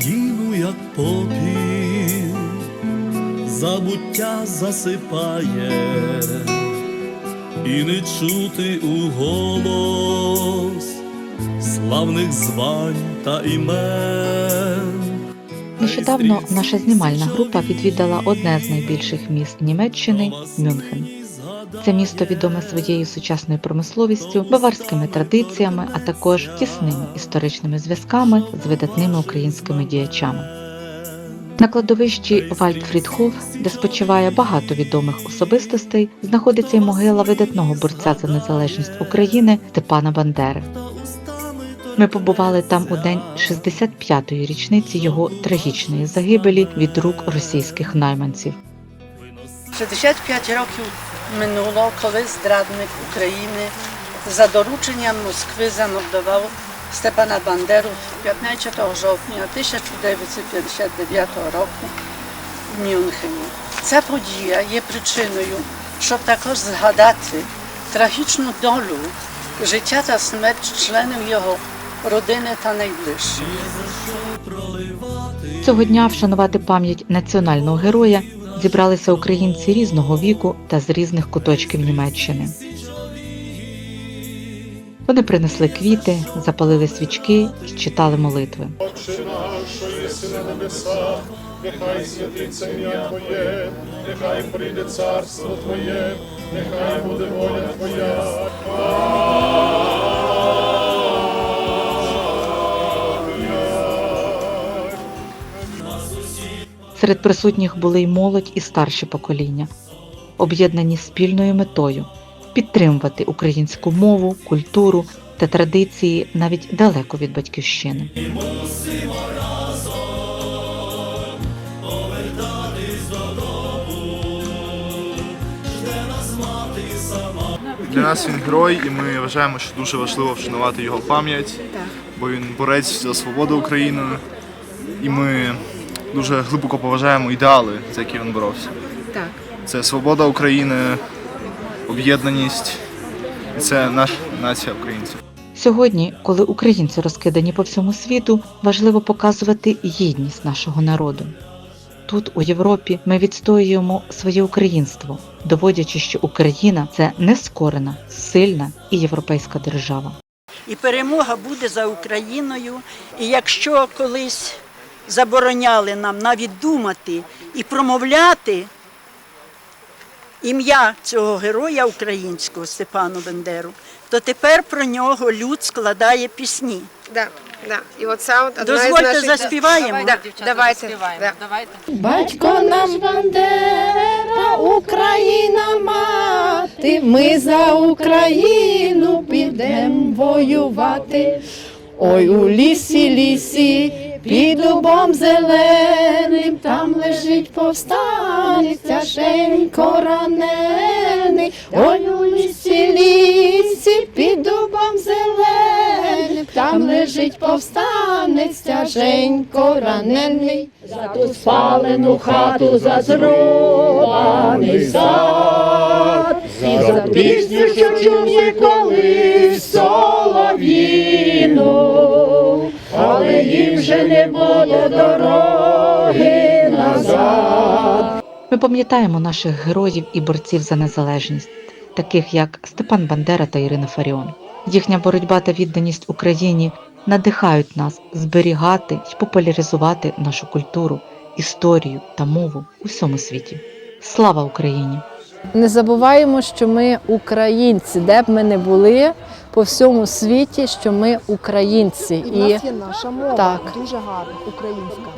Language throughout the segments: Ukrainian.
Україну, як попіл, забуття засипає, і не чути у голос славних звань та імен. Нещодавно наша знімальна група відвідала одне з найбільших міст Німеччини Мюнхен. Це місто відоме своєю сучасною промисловістю, баварськими традиціями, а також тісними історичними зв'язками з видатними українськими діячами. На кладовищі Вальдфрідхоф, де спочиває багато відомих особистостей, знаходиться й могила видатного борця за незалежність України Степана Бандери. Ми побували там у день 65-ї річниці його трагічної загибелі від рук російських найманців. 65 років минуло, коли зрадник України за дорученням Москви замордував Степана Бандеру 15 жовтня 1959 року в Мюнхені. Ця подія є причиною, щоб також згадати трагічну долю життя та смерть членів його родини та найближчих. Цього дня вшанувати пам'ять національного героя зібралися українці різного віку та з різних куточків Німеччини. Вони принесли квіти, запалили свічки і читали молитви. Отче наш, єси на нехай святиться ім'я Твоє, нехай прийде царство Твоє, нехай буде воля Твоя. Серед присутніх були й молодь і старші покоління, об'єднані спільною метою підтримувати українську мову, культуру та традиції навіть далеко від батьківщини. Для нас він герой, і ми вважаємо, що дуже важливо вшанувати його пам'ять, бо він борець за свободу України, і ми дуже глибоко поважаємо ідеали, за які він боровся. Так. Це свобода України, об'єднаність, і це наша нація українців. Сьогодні, коли українці розкидані по всьому світу, важливо показувати єдність нашого народу. Тут, у Європі, ми відстоюємо своє українство, доводячи, що Україна це нескорена, сильна і європейська держава. і перемога буде за Україною. І якщо колись забороняли нам навіть думати і промовляти ім'я цього героя українського Степану Бендеру, то тепер про нього люд складає пісні. Да, да. І оце от одна із Дозвольте наших... заспіваємо. Да, давайте. Да. Батько наш Бандера, Україна мати, ми за Україну підем воювати. Ой, у лісі, лісі, під дубом зеленим, там лежить повстанець, тяженько ранений. Ой, у лісі, лісі, під дубом зеленим, там лежить повстанець, тяженько ранений. За ту спалену хату, за зрубаний сад, і за пісню, що чув колись солов'їну, але їм вже не було дороги назад. Ми пам'ятаємо наших героїв і борців за незалежність, таких як Степан Бандера та Ірина Фаріон. Їхня боротьба та відданість Україні надихають нас зберігати і популяризувати нашу культуру, історію та мову у всьому світі. Слава Україні! Не забуваємо, що ми українці, де б ми не були по всьому світі, що ми українці. І в нас є наша мова, Так. дуже гарна, українська.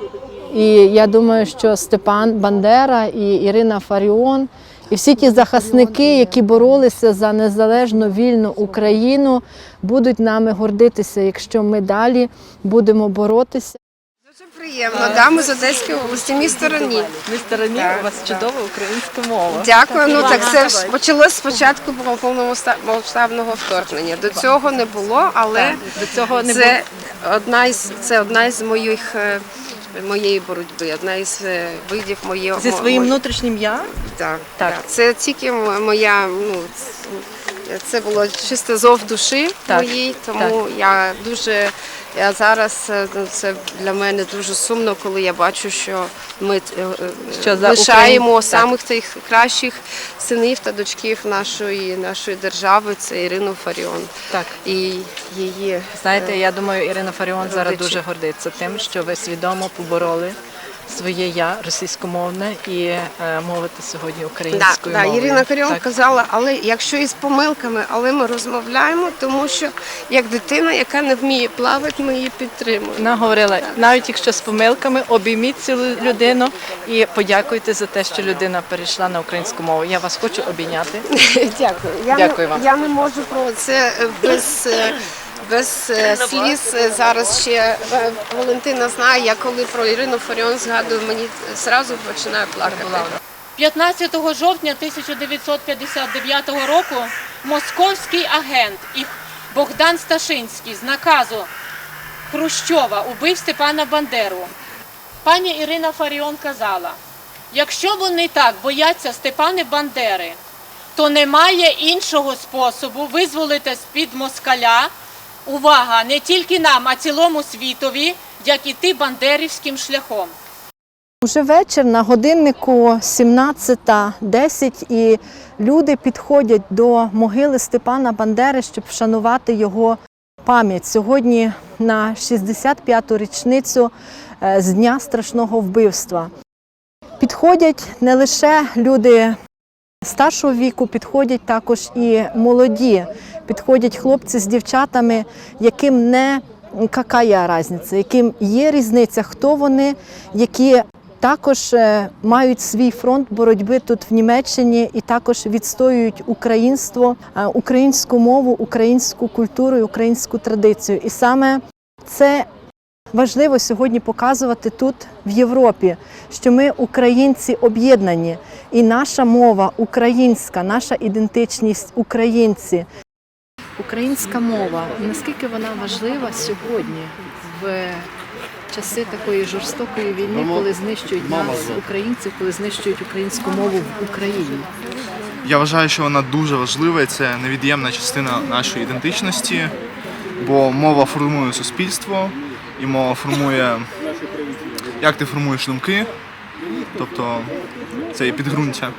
І я думаю, що Степан Бандера і Ірина Фаріон, і всі ті захисники, які боролися за незалежну вільну Україну, будуть нами гордитися, якщо ми далі будемо боротися. Приємно. Да, ми з Одеської області, місто Рані. Ми стороні, Так, у вас так. чудова українська мова. Дякую. Ну так це ж почалось спочатку повномасштабного вторгнення. До цього не було, але До цього не це одна із це одна із моїх е, моєї боротьби, одна із е, видів моєї зі своїм мо- внутрішнім я. Так, Так. так. Це тільки моя, ну це було чисто зов душі Так, моїй, тому я дуже А зараз е, це для мене дуже сумно, коли я бачу, що ми е, е, Що за лишаємо Україну- самих тих кращих синів та дочків нашої, нашої держави. Це Ірину Фаріон Так. і її Знаєте, я думаю, Ірина Фаріон зараз дуже гордиться тим, що ви свідомо побороли своє я російськомовне і е, мовите сьогодні українською да, мовою. Ірина Каріон казала, але якщо із помилками, але ми розмовляємо, тому що як дитина, яка не вміє плавати, ми її підтримуємо. Вона говорила, навіть якщо з помилками, обійміть цю людину і подякуйте за те, що людина перейшла на українську мову. Я вас хочу обійняти. Дякую. Я Дякую вам. Я не можу про це е, без, е, без е, сліз. Е, Зараз ще е, Валентина знає, я коли про Ірину Фаріон згадую, мені зразу починаю плакати. 15 жовтня 1959 року московський агент і Богдан Сташинський з наказу Хрущова убив Степана Бандеру. Пані Ірина Фаріон казала: якщо вони так бояться Степани Бандери, то немає іншого способу визволити з-під москаля. Увага, не тільки нам, а цілому світові, як іти бандерівським шляхом. Уже вечір на годиннику 17.10 і люди підходять до могили Степана Бандери, щоб вшанувати його пам'ять. Сьогодні на 65-ту річницю е, з дня страшного вбивства. Підходять не лише люди старшого віку, підходять також і молоді. Підходять хлопці з дівчатами, яким не какая різниця, яким є різниця, хто вони, які також е, мають свій фронт боротьби тут в Німеччині і також відстоюють українство, е, українську мову, українську культуру і українську традицію. І саме це важливо сьогодні показувати тут, в Європі, що ми, українці, об'єднані, і наша мова українська, наша ідентичність українці. Українська мова, наскільки вона важлива сьогодні в часи такої жорстокої війни, коли знищують нас, українців, коли знищують українську мову в Україні. Я вважаю, що вона дуже важлива і це невід'ємна частина нашої ідентичності, бо мова формує суспільство і мова формує, як ти формуєш думки, тобто це є підґрунтя.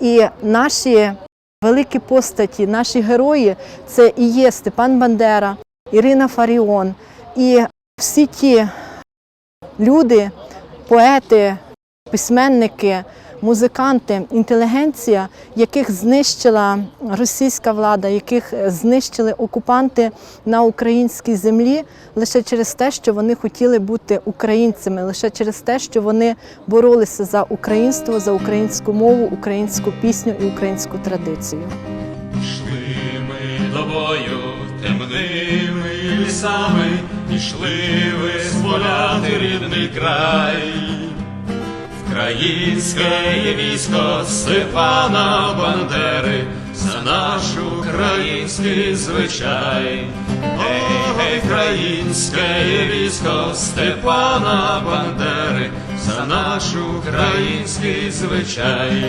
І наші великі постаті, наші герої це і є Степан Бандера, Ірина Фаріон, і всі ті люди, поети, письменники, музиканти, інтелігенція, яких знищила російська влада, яких знищили окупанти на українській землі лише через те, що вони хотіли бути українцями, лише через те, що вони боролися за українство, за українську мову, українську пісню і українську традицію. Йшли ми тобою темними лісами, ішли визволяти рідний край. Українське військо Степана Бандери, за наш український звичай. Гей, українське військо Степана Бандери, за наш український звичай.